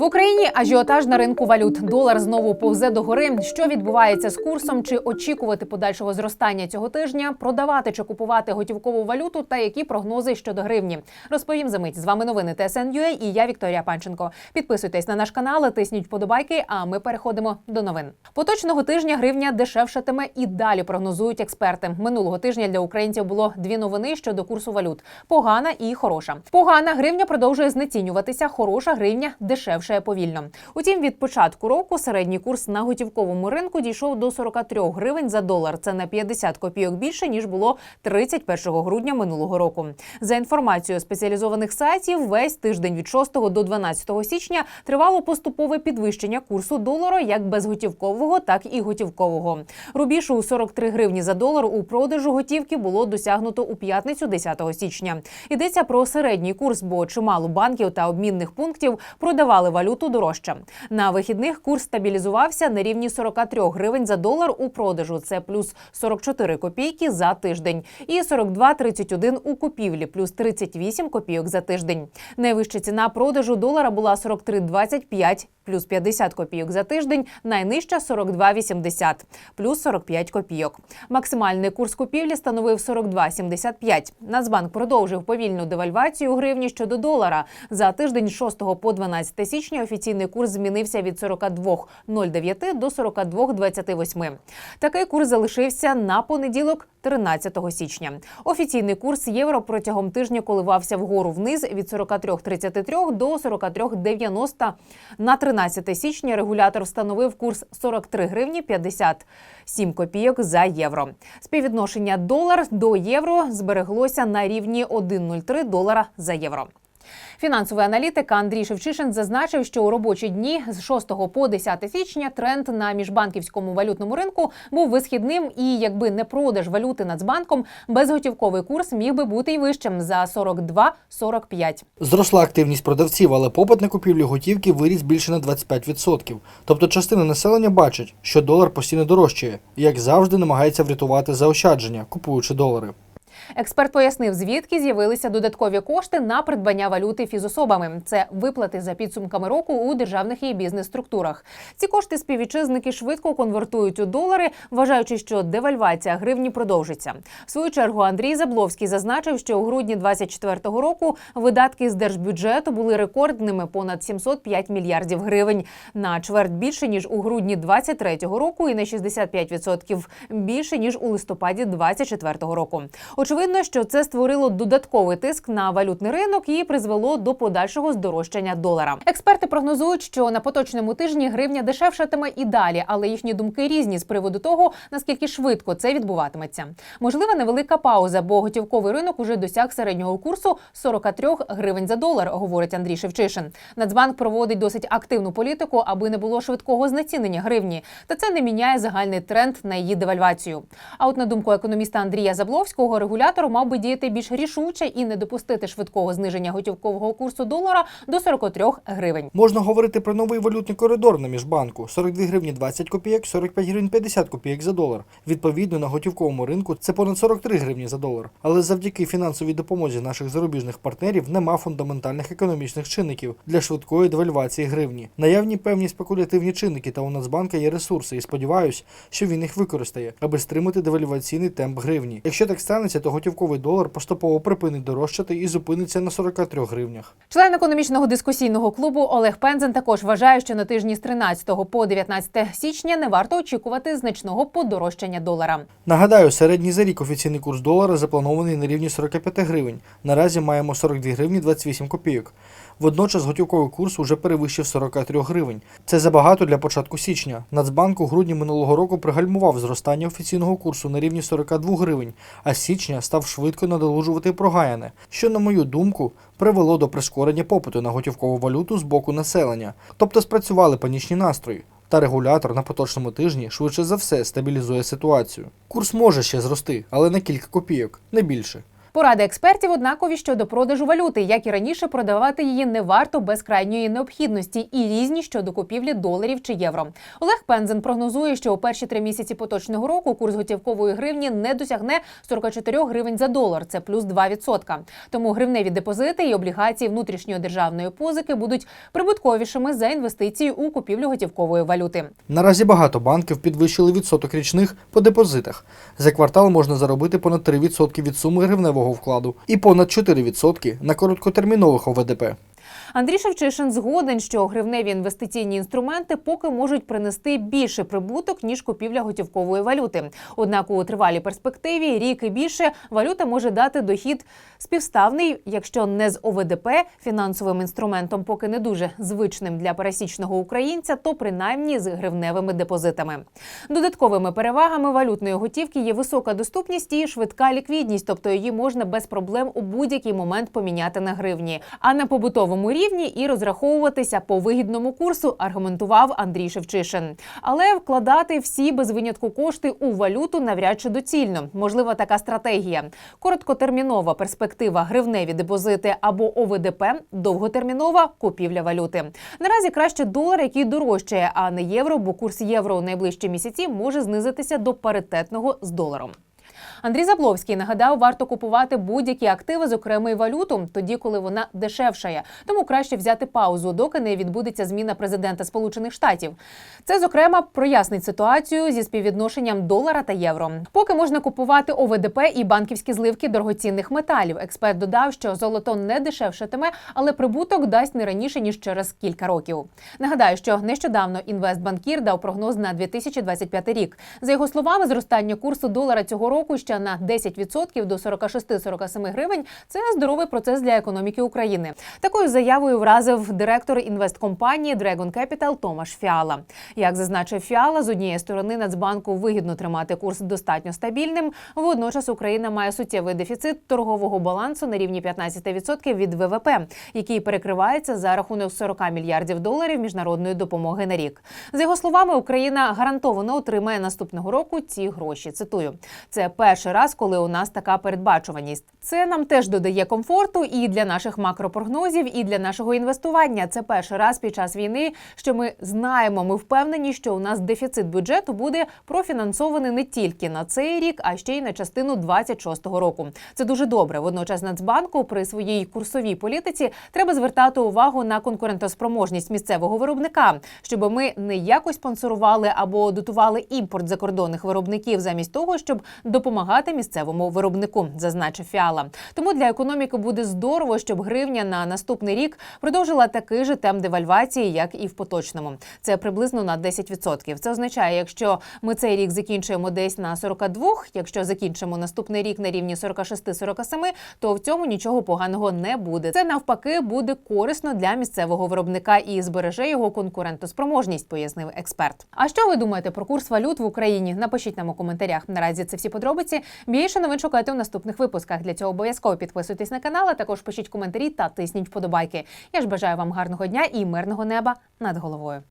В Україні ажіотаж на ринку валют. Долар знову повзе до гори. Що відбувається з курсом? Чи очікувати подальшого зростання цього тижня? Продавати чи купувати готівкову валюту? Та які прогнози щодо гривні? Розповім за мить. З вами новини ТСН.UA і я Вікторія Панченко. Підписуйтесь на наш канал, тисніть вподобайки. А ми переходимо до новин. Поточного тижня гривня дешевшатиме і далі прогнозують експерти. Минулого тижня для українців було дві новини щодо курсу валют: погана і хороша. Погана гривня продовжує знецінюватися. Хороша гривня дешевшає повільно. Утім, від початку року середній курс на готівковому ринку дійшов до 43 гривень за долар. Це на 50 копійок більше ніж було 31 грудня минулого року. За інформацією спеціалізованих сайтів, весь тиждень від 6 до 12 січня тривало поступове підвищення курсу долара як безготівкового, так і готівкового. Рубіж у 43 гривні за долар у продажу готівки було досягнуто у п'ятницю 10 січня. Йдеться про середній курс, бо чимало банків та обмінних пунктів продавали валюту дорожче. На вихідних курс стабілізувався на рівні 43 гривень за долар у продажу. Це плюс 44 копійки за тиждень, і 42,31 у купівлі, плюс 38 копійок за тиждень. Найвища ціна продажу долара була 43,25, плюс 50 копійок за тиждень. Найнижча 42,80, плюс 45 копійок. Максимальний курс купівлі становив 42,75. Нацбанк продовжив повільну девальвацію гривні щодо долара. За тиждень з 6 по 12 січня офіційний курс змінився від 42,09 до 42,28. Такий курс залишився на понеділок, 13 січня. Офіційний курс євро протягом тижня коливався вгору вниз від 43,33 до 43,90. На 13 січня регулятор встановив курс 43 гривні 57 копійок за євро. Співвідношення долар до євро збереглося на рівні 1,03 долара за євро. Фінансовий аналітик Андрій Шевчишин зазначив, що у робочі дні з 6 по 10 січня тренд на міжбанківському валютному ринку був висхідним, і якби не продаж валюти Нацбанком, безготівковий курс міг би бути й вищим за 42-45. Зросла активність продавців, але попит на купівлю готівки виріс більше на 25%. Тобто частина населення бачить, що долар постійно дорожчає, і як завжди намагається врятувати заощадження, купуючи долари. Експерт пояснив, звідки з'явилися додаткові кошти на придбання валюти фізособами. Це виплати за підсумками року у державних і бізнес-структурах. Ці кошти співвітчизники швидко конвертують у долари, вважаючи, що девальвація гривні продовжиться. В свою чергу Андрій Забловський зазначив, що у грудні 2024 року видатки з держбюджету були рекордними понад 705 мільярдів гривень на чверть більше ніж у грудні 2023 року, і на 65% більше ніж у листопаді 2024 року. Очевидно, що це створило додатковий тиск на валютний ринок і призвело до подальшого здорожчання долара. Експерти прогнозують, що на поточному тижні гривня дешевшатиме і далі, але їхні думки різні з приводу того, наскільки швидко це відбуватиметься. Можлива невелика пауза, бо готівковий ринок уже досяг середнього курсу 43 гривень за долар, говорить Андрій Шевчишин. Нацбанк проводить досить активну політику, аби не було швидкого знецінення гривні, та це не міняє загальний тренд на її девальвацію. А от на думку економіста Андрія Забловського, регулятор мав би діяти більш рішуче і не допустити швидкого зниження готівкового курсу долара до 43 гривень. Можна говорити про новий валютний коридор на міжбанку 42 гривні 20 копійок, 45 гривень 50 копійок за долар. Відповідно, на готівковому ринку це понад 43 гривні за долар. Але завдяки фінансовій допомозі наших зарубіжних партнерів нема фундаментальних економічних чинників для швидкої девальвації гривні. Наявні певні спекулятивні чинники, та у Нацбанка є ресурси, і сподіваюсь, що він їх використає, аби стримати девальваційний темп гривні. Якщо так станеться, то готівковий долар поступово припинить дорожчати і зупиниться на 43 гривнях. Член економічного дискусійного клубу Олег Пензен також вважає, що на тижні з 13 по 19 січня не варто очікувати значного подорожчання долара. Нагадаю, середній за рік офіційний курс долара запланований на рівні 45 гривень. Наразі маємо 42 гривні 28 копійок. Водночас готівковий курс уже перевищив 43 гривень. Це забагато для початку січня. Нацбанк у грудні минулого року пригальмував зростання офіційного курсу на рівні 42 гривень, а з січня став швидко надолужувати прогаяне, що, на мою думку, привело до прискорення попиту на готівкову валюту з боку населення, тобто спрацювали панічні настрої. Та регулятор на поточному тижні швидше за все стабілізує ситуацію. Курс може ще зрости, але на кілька копійок, не більше. Поради експертів однакові щодо продажу валюти, як і раніше, продавати її не варто без крайньої необхідності і різні щодо купівлі доларів чи євро. Олег Пензен прогнозує, що у перші три місяці поточного року курс готівкової гривні не досягне 44 гривень за долар. Це плюс 2%. Тому гривневі депозити і облігації внутрішньої державної позики будуть прибутковішими за інвестиції у купівлю готівкової валюти. Наразі багато банків підвищили відсоток річних по депозитах. За квартал можна заробити понад 3% від суми гривневого вкладу і понад 4% на короткотермінових ОВДП. Андрій Шевчишин згоден, що гривневі інвестиційні інструменти поки можуть принести більше прибуток ніж купівля готівкової валюти. Однак у тривалій перспективі рік і більше валюта може дати дохід співставний, якщо не з ОВДП, фінансовим інструментом, поки не дуже звичним для пересічного українця, то принаймні з гривневими депозитами. Додатковими перевагами валютної готівки є висока доступність і швидка ліквідність, тобто її можна без проблем у будь-який момент поміняти на гривні. А на побутовому рівні і розраховуватися по вигідному курсу, аргументував Андрій Шевчишин. Але вкладати всі без винятку кошти у валюту навряд чи доцільно. Можлива така стратегія. Короткотермінова перспектива гривневі депозити або ОВДП, довготермінова купівля валюти. Наразі краще долар, який дорожчає, а не євро, бо курс євро у найближчі місяці може знизитися до паритетного з доларом. Андрій Забловський нагадав, варто купувати будь-які активи з окремою валюту, тоді коли вона дешевшає. Тому краще взяти паузу, доки не відбудеться зміна президента Сполучених Штатів. Це зокрема прояснить ситуацію зі співвідношенням долара та євро. Поки можна купувати ОВДП і банківські зливки дорогоцінних металів. Експерт додав, що золото не дешевшатиме, але прибуток дасть не раніше ніж через кілька років. Нагадаю, що нещодавно інвестбанкір дав прогноз на 2025 рік. За його словами, зростання курсу долара цього року ще на 10% до 46-47 гривень. Це здоровий процес для економіки України. Такою заявою вразив директор інвесткомпанії Dragon Capital Томаш Фіала. Як зазначив Фіала, з однієї сторони Нацбанку вигідно тримати курс достатньо стабільним. Водночас Україна має суттєвий дефіцит торгового балансу на рівні 15% від ВВП, який перекривається за рахунок 40 мільярдів доларів міжнародної допомоги на рік. За його словами, Україна гарантовано отримає наступного року ці гроші. Цитую, це перший раз, коли у нас така передбачуваність. Це нам теж додає комфорту і для наших макропрогнозів, і для нашого інвестування. Це перший раз під час війни, що ми знаємо. Ми впевнені, що у нас дефіцит бюджету буде профінансований не тільки на цей рік, а ще й на частину 26-го року. Це дуже добре. Водночас Нацбанку при своїй курсовій політиці треба звертати увагу на конкурентоспроможність місцевого виробника, щоб ми не якось спонсорували або дотували імпорт закордонних виробників замість того, щоб допомагати місцевому виробнику, зазначив Фіала. Тому для економіки буде здорово, щоб гривня на наступний рік продовжила такий же темп девальвації, як і в поточному. Це приблизно на 10%. Це означає, якщо ми цей рік закінчуємо десь на 42, якщо закінчимо наступний рік на рівні 46-47, то в цьому нічого поганого не буде. Це навпаки буде корисно для місцевого виробника і збереже його конкурентоспроможність, пояснив експерт. А що ви думаєте про курс валют в Україні? Напишіть нам у коментарях. Наразі це всі подробиці. Більше новин шукайте у наступних випусках. Для цього обов'язково підписуйтесь на канал, а також пишіть коментарі та тисніть вподобайки. Я ж бажаю вам гарного дня і мирного неба над головою.